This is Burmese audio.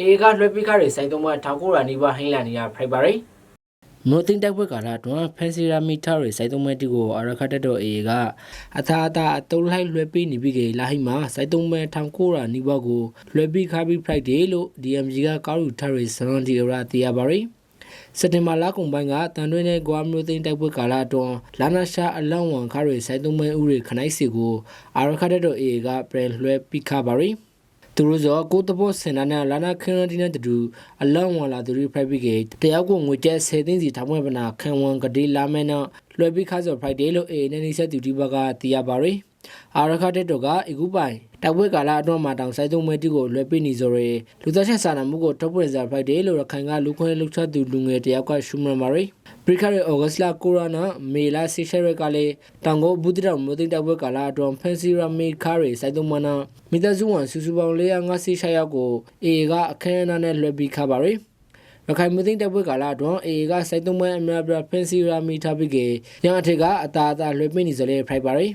အေကလွှဲပိခတွေစိုက်သုံးမထောက်ကိုရာနီးပါးဟင်းလာနေရဖိုက်ပါရီနိုတင်တက်ဘွက်ကလာတွန်ဖန်စီရာမီတာတွေစိုက်သုံးမဲ့တီကိုအရခတ်တော်အေကအသာအသာအတုံးလိုက်လွှဲပိနေပြီကေလာဟိမှာစိုက်သုံးမဲ့ထောင်ကိုရာနီးပါးကိုလွှဲပိခါပြီးဖိုက်တယ်လို့ DMG ကကောက်ယူထားရစရွန်ဒီရာတီယာပါရီစက်တင်ဘာလကုန်ပိုင်းကတန်တွင်းနဲ့ဂွာမျိုးသိန်းတိုက်ပွဲကာလအတွင်းလာနာရှာအလောင်းဝန်ခါတွေစိုက်သုံးမဲ့ဥတွေခနိုင်စီကိုအာရခတ်တော်အေကပြန်လွှဲပိခါပါရီ သူတို့ဆိုကိုတဘောစင်နာနဲ့လာနာခင်းရတီနဲ့တူအလောင်းဝန်လာသူတွေဖိုက်ပြီးကေတယောက်ကိုငွေကျဲ10သိန်းစီထောင်ဝဲပနာခံဝန်ကတိလာမဲနော်လွှဲပိခါဆိုဖိုက်တယ်လို့အေနဲ့နေဆက်သူဒီဘကတီယာပါရီ အာရခတ်တော်ကအကူပိုင်တိုက်ပွဲကာလအတွင်းမှာတောင်စိုက်သုံးမဲ့တီကိုလွှဲပိနေဆိုရလူသားချက်စာနာမှုကိုထုတ်ပြန်စားဖိုက်တယ်လို့ရခိုင်ကလူခွင့်လှုပ်ချသူလူငယ်တယောက်ကရှုမန်ပါရီပရိခရဲဩဂတ်လာကိုရိုနာမေလာဆီရှယ်ရကလည်းတောင်ကိုဘူးတိတော်မျိုးသိတိုက်ပွဲကာလအတွင်းဖန်စီရာမေခါရီစိုက်သုံးမနာမိသားစုဝန်စုစုပေါင်း456ယောက်ကိုအေကအခမ်းအနားနဲ့လွှဲပြီးခါပါရီရခိုင်မျိုးသိန်းတပ်ဖွဲ့ကာလအတွင်းအေကစိုက်သုံးမအများပြဖန်စီရာမီထားပြီးကရန်အထက်ကအတာအတာလွှဲပင်းနေစလဲဖိုက်ပါရီ